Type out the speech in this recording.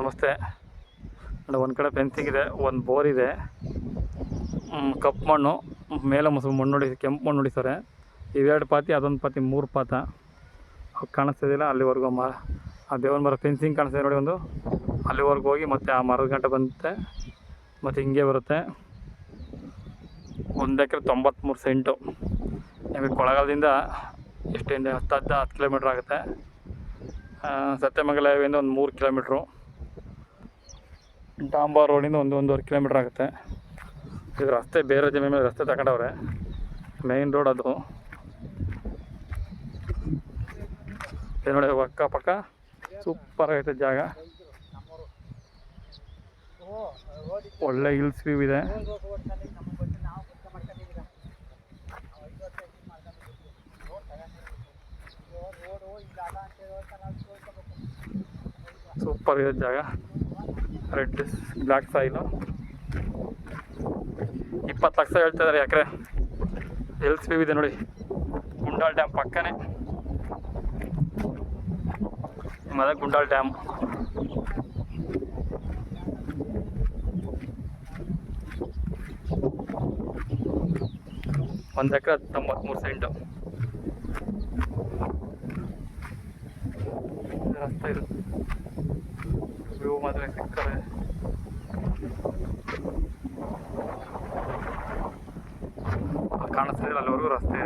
ನಮಸ್ತೆ. ನೋಡಿ ಒಂದು ಕಡೆ ಫೆನ್ಸಿಂಗ್ ಇದೆ ಒಂದು ಬೋರ್ ಇದೆ. ಕಪ್ಪು ಮಣ್ಣು, ಮೇಲೆ ಮೊಸರು ಮಣ್ಣು ಹೊಡಿ ಕೆಂಪು ಮಣ್ಣು ಹೊಡಿತಾರೆ ಇವೆರಡು ಪಾತಿ, ಅದೊಂದು ಪಾತಿ, ಮೂರು ಪಾತ. ಕಾಣಿಸ್ತಿದ್ದಿಲ್ಲ ಅಲ್ಲಿವರೆಗೂ ಮರ ಆ ದೇವನ ಮರ ಫೆನ್ಸಿಂಗ್ ಕಾಣಿಸ್ತಿದೆ ನೋಡಿ ಒಂದು. ಅಲ್ಲಿವರೆಗೂ ಹೋಗಿ ಮತ್ತೆ ಆ ಮರದ ಗಂಟೆ ಬಂದುತ್ತೆ ಮತ್ತು ಹಿಂಗೆ ಬರುತ್ತೆ. ಒಂದು ಎಕರೆ ತೊಂಬತ್ತ್ಮೂರು ಸೆಂಟು ನಿಮಗೆ ಕೊಳಗಾಲದಿಂದ ಎಷ್ಟೇ ಹತ್ತು ಹತ್ತು ಹತ್ತು ಕಿಲೋಮೀಟ್ರ್ ಆಗುತ್ತೆ. ಸತ್ಯಮಂಗಲ ಒಂದು ಮೂರು ಕಿಲೋಮೀಟ್ರು ಡಾಂಬಾ ರೋಡಿಂದ ಒಂದು ಒಂದೂವರೆ ಕಿಲೋಮೀಟ್ರ್ ಆಗುತ್ತೆ. ಇದು ರಸ್ತೆ ಬೇರೆ ಜಮೆ ಮೇಲೆ ರಸ್ತೆ ತಗೊಂಡವ್ರೆ. ಮೇಯ್ನ್ ರೋಡ್ ಅದು. ನೋಡಿ ಅಕ್ಕ ಪಕ್ಕ. ಸೂಪರ್ ಆಗೈತೆ ಜಾಗ. ಒಳ್ಳೆ ಹಿಲ್ಸ್ ವ್ಯೂ ಇದೆ. ಸೂಪರ್ ಇದೆ ಜಾಗ. ರೆಡ್ ಬ್ಲ್ಯಾಕ್ ಸಾಯಿಲು ಇಪ್ಪತ್ತು ಲಕ್ಷ ಹೇಳ್ತಾ ಇದ್ದಾರೆ ಎಕರೆ ಎಲ್ಸ್ ಬಿ ಇದೆ ನೋಡಿ. ಗುಂಡಾಲ್ ಡ್ಯಾಮ್ ಪಕ್ಕನೇ. ಮತ್ತೆ ಗುಂಡಾಲ್ ಡ್ಯಾಮ್ ಒಂದು ಎಕರೆ ತೊಂಬತ್ಮೂರು ಸೆಂಟು ರಸ್ತೆ ಇರುತ್ತೆ. ವ್ಯೂ ಮಾತ್ರ ಸಿಗ್ತದೆ ಕಾಣಿಸ್ತಿದ್ರೆ ಅಲ್ಲಿವರೆಗೂ ರಸ್ತೆ